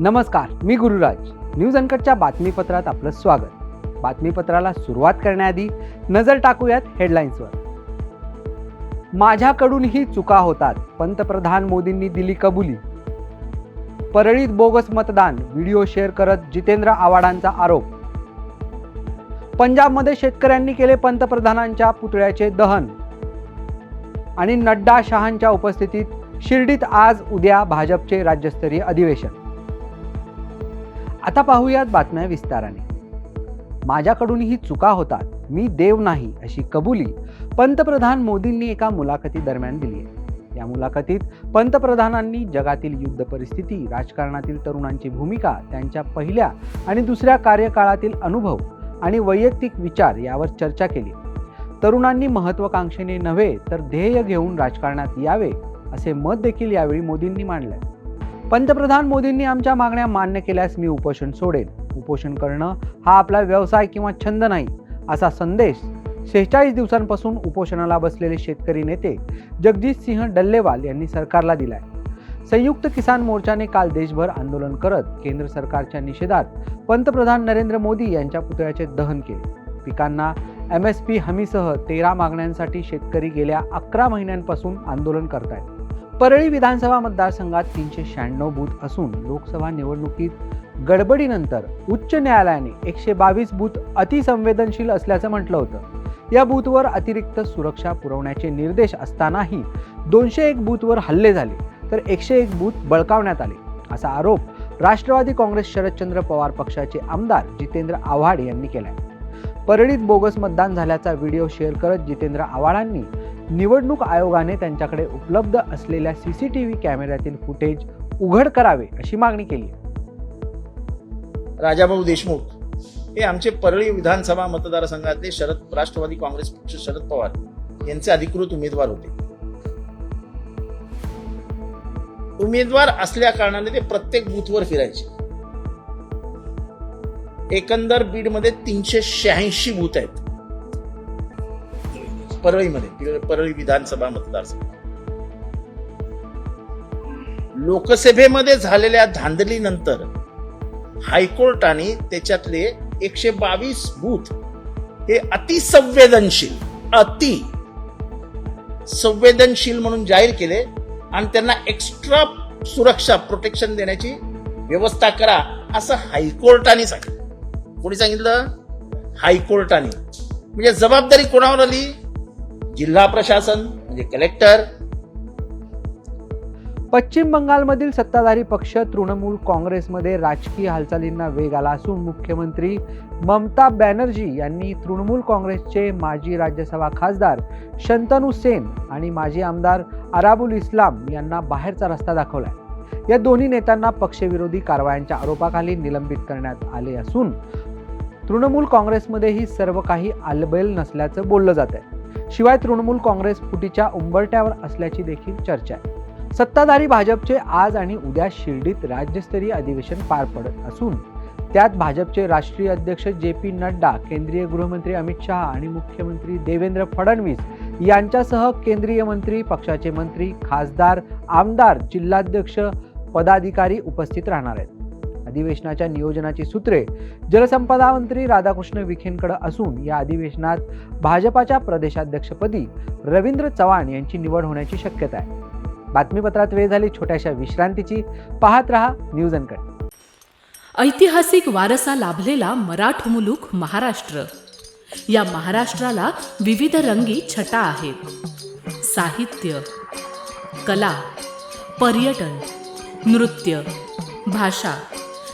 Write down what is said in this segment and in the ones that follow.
नमस्कार मी गुरुराज. न्यूज अनकटच्या बातमीपत्रात आपलं स्वागत. बातमीपत्राला सुरुवात करण्याआधी नजर टाकूयात हेडलाईन्सवर माझ्याकडूनही चुका होतात पंतप्रधान मोदींनी दिली कबुली. परळीत बोगस मतदान व्हिडिओ शेअर करत जितेंद्र आव्हाडांचा आरोप. पंजाबमध्ये शेतकऱ्यांनी केले पंतप्रधानांच्या पुतळ्याचे दहन. आणि नड्डा शहांच्या उपस्थितीत शिर्डीत आज उद्या भाजपचे राज्यस्तरीय अधिवेशन. आता पाहूयात बातम्या विस्ताराने. माझ्याकडूनही चुका होतात. मी देव नाही अशी कबुली पंतप्रधान मोदींनी एका मुलाखती दरम्यान दिली आहे या मुलाखतीत पंतप्रधानांनी जगातील युद्ध परिस्थिती राजकारणातील तरुणांची भूमिका त्यांच्या पहिल्या आणि दुसऱ्या कार्यकाळातील अनुभव आणि वैयक्तिक विचार यावर चर्चा केली. तरुणांनी महत्वाकांक्षेने नव्हे तर ध्येय घेऊन राजकारणात यावे असे मत देखील यावेळी मोदींनी मांडलंय पंतप्रधान मोदींनी आमच्या मागण्या मान्य केल्यास मी उपोषण सोडेन. उपोषण करणं हा आपला व्यवसाय किंवा छंद नाही असा संदेश शेहेचाळीस दिवसांपासून उपोषणाला बसलेले शेतकरी नेते जगजित सिंह डल्लेवाल यांनी सरकारला दिलाय. संयुक्त किसान मोर्चाने काल देशभर आंदोलन करत केंद्र सरकारच्या निषेधात पंतप्रधान नरेंद्र मोदी यांच्या पुतळ्याचे दहन केले. पिकांना एम एस पी हमीसह तेरा मागण्यांसाठी शेतकरी गेल्या अकरा महिन्यांपासून आंदोलन करतायत. परळी विधानसभा मतदारसंघात तीनशे शहाण्णव बूथ असून लोकसभा निवडणुकीत गडबडीनंतर उच्च न्यायालयाने एकशे बावीस बूथ अतिसंवेदनशील असल्याचं म्हटलं होतं. या बूथवर अतिरिक्त सुरक्षा पुरवण्याचे निर्देश असतानाही दोनशे एक बूथवर हल्ले झाले तर एकशे एक बूथ बळकावण्यात आले असा आरोप राष्ट्रवादी काँग्रेस शरदचंद्र पवार पक्षाचे आमदार जितेंद्र आव्हाड यांनी केलाय. परळीत बोगस मतदान झाल्याचा व्हिडिओ शेअर करत जितेंद्र आव्हाडांनी निवडणूक आयोगाने त्यांच्याकडे उपलब्ध असलेल्या सीसीटीव्ही कॅमेऱ्यातील फुटेज उघड करावे अशी मागणी केली राजाभाऊ देशमुख हे आमचे परळी विधानसभा मतदारसंघातले शरद राष्ट्रवादी काँग्रेस पक्ष शरद पवार यांचे अधिकृत उमेदवार होते. उमेदवार असल्या कारणाने ते प्रत्येक बूथवर फिरायचे. एकंदर बीडमध्ये तीनशे शहाऐंशी बूथ आहेत. परळीमध्ये परळी विधानसभा मतदारसंघ. लोकसभेमध्ये झालेल्या धांदलीनंतर हायकोर्टाने त्याच्यातले एकशे बावीस बूथ हे अतिसंवेदनशील अति संवेदनशील म्हणून जाहीर केले आणि त्यांना एक्स्ट्रा सुरक्षा प्रोटेक्शन देण्याची व्यवस्था करा असं हायकोर्टाने सांगितलं. कोणी सांगितलं? हायकोर्टाने. म्हणजे जबाबदारी कोणावर आली? जिल्हा प्रशासन म्हणजे कलेक्टर. पश्चिम बंगालमधील सत्ताधारी पक्ष तृणमूल काँग्रेसमध्ये राजकीय हालचालींना वेग आला असून मुख्यमंत्री ममता बॅनर्जी यांनी तृणमूल काँग्रेसचे माजी राज्यसभा खासदार शंतनू सेन आणि माजी आमदार अराबुल इस्लाम यांना बाहेरचा रस्ता दाखवला या दोन्ही नेत्यांना पक्षविरोधी कारवायांच्या आरोपाखाली निलंबित करण्यात आले असून तृणमूल काँग्रेसमध्येही सर्व काही आलबेल नसल्याचं बोललं जात आहे शिवाय तृणमूल काँग्रेस फुटीच्या उंबरट्यावर असल्याची देखील चर्चा आहे. सत्ताधारी भाजपचे आज आणि उद्या शिर्डीत राज्यस्तरीय अधिवेशन पार पडत असून त्यात भाजपचे राष्ट्रीय अध्यक्ष जे पी नड्डा केंद्रीय गृहमंत्री अमित शहा आणि मुख्यमंत्री देवेंद्र फडणवीस यांच्यासह केंद्रीय मंत्री पक्षाचे मंत्री खासदार आमदार जिल्हाध्यक्ष पदाधिकारी उपस्थित राहणार आहेत. अधिवेशनाच्या नियोजनाची सूत्रे जलसंपदा मंत्री राधाकृष्ण विखेंकडे असून या अधिवेशनात भाजपाच्या प्रदेशाध्यक्षपदी रवींद्र चव्हाण यांची निवड होण्याची शक्यता आहे. बातमीपत्रात वेळ झाली छोट्याशा विश्रांतीची. पाहत रहा न्यूज अनकट. ऐतिहासिक वारसा लाभलेला मराठ मुलूक महाराष्ट्र. या महाराष्ट्राला विविध रंगी छटा आहेत. साहित्य कला पर्यटन नृत्य भाषा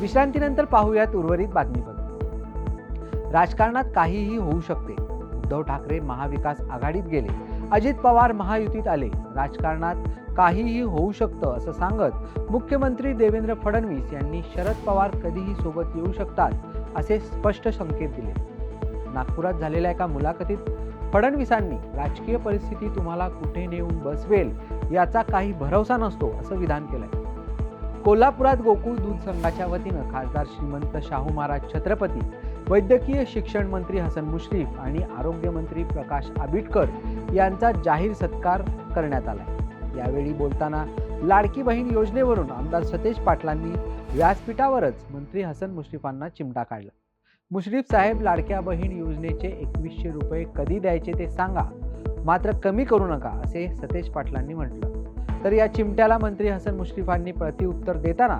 विश्रांतीनंतर पाहूयात उर्वरित बातमीपत्र. राजकारणात काहीही होऊ शकते. उद्धव ठाकरे महाविकास आघाडीत गेले. अजित पवार महायुतीत आले. राजकारणात काहीही होऊ शकतं असं सांगत मुख्यमंत्री देवेंद्र फडणवीस यांनी शरद पवार कधीही सोबत येऊ शकतात असे स्पष्ट संकेत दिले. नागपुरात झालेल्या एका मुलाखतीत फडणवीसांनी राजकीय परिस्थिती तुम्हाला कुठे नेऊन बसवेल? याचा काही भरवसा नसतो असं विधान केलंय. कोल्हापुरात गोकुळ दूध संघाच्या वतीनं खासदार श्रीमंत शाहू महाराज छत्रपती वैद्यकीय शिक्षण मंत्री हसन मुश्रीफ आणि आरोग्यमंत्री प्रकाश आबिटकर यांचा जाहीर सत्कार करण्यात आला यावेळी बोलताना लाडकी बहीण योजनेवरून आमदार सतेज पाटलांनी व्यासपीठावरच मंत्री हसन मुश्रीफांना चिमटा काढला. मुश्रीफ साहेब लाडक्या बहीण योजनेचे एकवीसशे रुपये कधी द्यायचे ते सांगा मात्र कमी करू नका असे सतेज पाटलांनी म्हटलं. तर या चिमट्याला मंत्री हसन मुश्रीफांनी प्रतिउत्तर देताना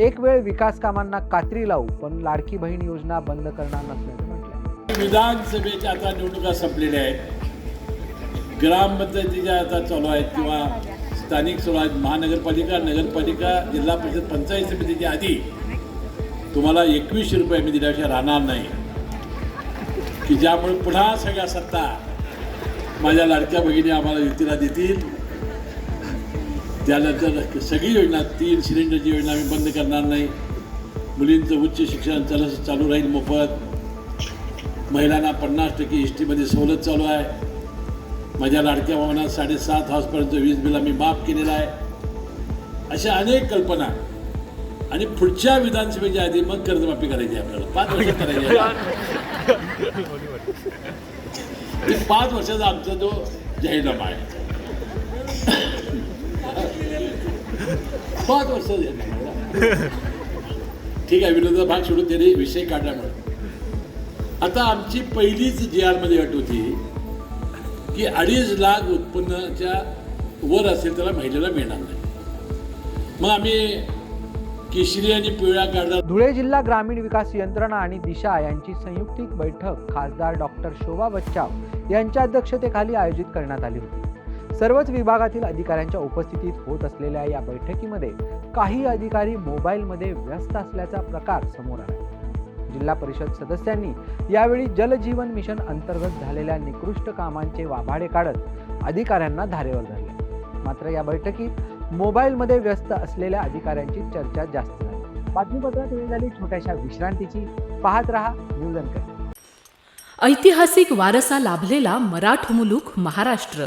एक वेळ विकास कामांना कात्री लावू पण लाडकी बहीण योजना बंद करणार नसल्याचं म्हटलं विधानसभेच्या आता निवडणुका संपलेल्या आहेत. ग्रामपंचायतीच्या आता चालू आहेत किंवा स्थानिक स्वराज आहेत. महानगरपालिका नगरपालिका जिल्हा परिषद पंचायत समितीच्या आधी तुम्हाला एकवीसशे रुपये मी दिल्याशिवाय राहणार नाही. की ज्यामुळे पुन्हा सगळ्या सत्ता माझ्या लाडक्या भगिनी आम्हाला युतीला देतील त्यानंतर सगळी योजना तीन सिलेंडरची योजना आम्ही बंद करणार नाही. मुलींचं उच्च शिक्षण चालू चालू राहील मोफत. महिलांना पन्नास टक्के एस टीमध्ये सवलत चालू आहे. माझ्या लाडक्या भावांना साडेसात हाऊसपर्यंत वीज बिल आम्ही माफ केलेलं आहे. अशा अनेक कल्पना. आणि पुढच्या विधानसभेच्या आधी मग कर्जमाफी करायची आपल्याला. पाच वर्ष करायची पाच वर्षाचा आमचा जो जाहीरनामा आहे. पाच वर्ष जाहीरनामा ठीक आहे विरोधाचा भाग सोडून त्याने विषय काढल्यामुळे आता आमची पहिलीच जी आरमध्ये अट होती की अडीच लाख उत्पन्नाच्या वर असेल त्याला महिलेला मिळणार नाही. मग आम्ही केशरी आणि पिवळ्या काढला धुळे जिल्हा ग्रामीण विकास यंत्रणा आणि दिशा यांची संयुक्तिक बैठक खासदार डॉक्टर शोभा बच्चाव यांच्या अध्यक्षतेखाली आयोजित करण्यात आली होती. सर्वच विभागातील अधिकाऱ्यांच्या उपस्थितीत होत असलेल्या या बैठकीमध्ये काही अधिकारी मोबाईलमध्ये व्यस्त असल्याचा प्रकार समोर आला. जिल्हा परिषद सदस्यांनी यावेळी जलजीवन मिशन अंतर्गत झालेल्या निकृष्ट कामांचे वाभाडे काढत अधिकाऱ्यांना धारेवर धरले. मात्र या बैठकीत मोबाईलमध्ये व्यस्त असलेल्या अधिकाऱ्यांची चर्चा जास्त झाली. बातमीपत्रात वेळ झाली छोट्याशा विश्रांतीची. पाहत रहा न्यूज ऐतिहासिक वारसा लाभलेला मराठ मुलूक महाराष्ट्र.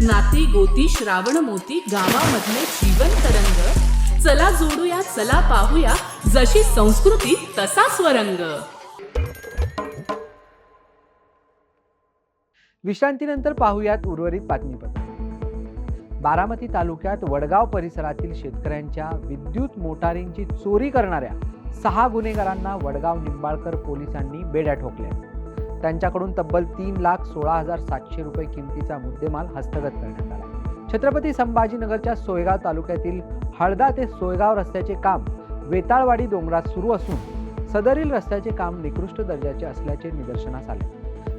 नाती गोती श्रावण मोती गावामधले जीवन तरंग. चला जोडूया चला पाहूया जशी संस्कृती तसा स्वरंग विश्रांतीनंतर पाहूयात उर्वरित बातमीपत्र. बारामती तालुक्यात वडगाव परिसरातील शेतकऱ्यांच्या विद्युत मोटारींची चोरी करणाऱ्या सहा गुन्हेगारांना वडगाव निंबाळकर पोलिसांनी बेड्या ठोकल्या. त्यांच्याकडून तब्बल तीन लाख सोळा हजार सातशे रुपये किमतीचा मुद्देमाल हस्तगत करण्यात आला. छत्रपती संभाजीनगरच्या सोयगाव तालुक्यातील हळदा ते सोयगाव रस्त्याचे काम वेताळवाडी डोंगरात सुरू असून सदरील रस्त्याचे काम निकृष्ट दर्जाचे असल्याचे निदर्शनास आले.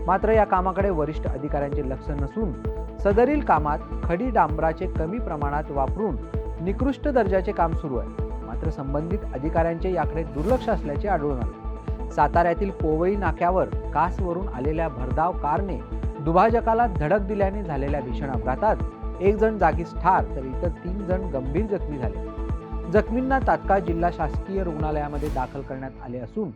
मात्र या कामाकडे वरिष्ठ अधिकाऱ्यांचे लक्ष नसून सदरील कामात खडी डांबराचे कमी प्रमाणात वापरून निकृष्ट दर्जाचे काम सुरू आहे. मात्र संबंधित अधिकाऱ्यांचे याकडे दुर्लक्ष असल्याचे आढळून आले. साताऱ्यातील पोवई नाक्यावर कासवरून आलेल्या भरधाव कारने दुभाजकाला धडक दिल्याने झालेल्या भीषण अपघातात एक जण जागीच ठार तर इतर तीन जण गंभीर जखमी झाले. जखमींना तात्काळ जिल्हा शासकीय रुग्णालयामध्ये दाखल करण्यात आले असून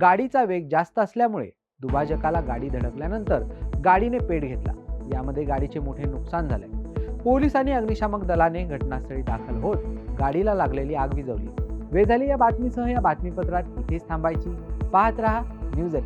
गाडीचा वेग जास्त असल्यामुळे दुभाजकाला गाडी धडकल्यानंतर गाडीने पेट घेतला. यामध्ये गाडीचे मोठे नुकसान झाले. पोलीस आणि अग्निशामक दलाने घटनास्थळी दाखल होत गाडीला लागलेली आग विझवली. वेळ झाली या बातमीसह या बातमीपत्रात इथेच थांबायची. पाहत रहा न्यूज एट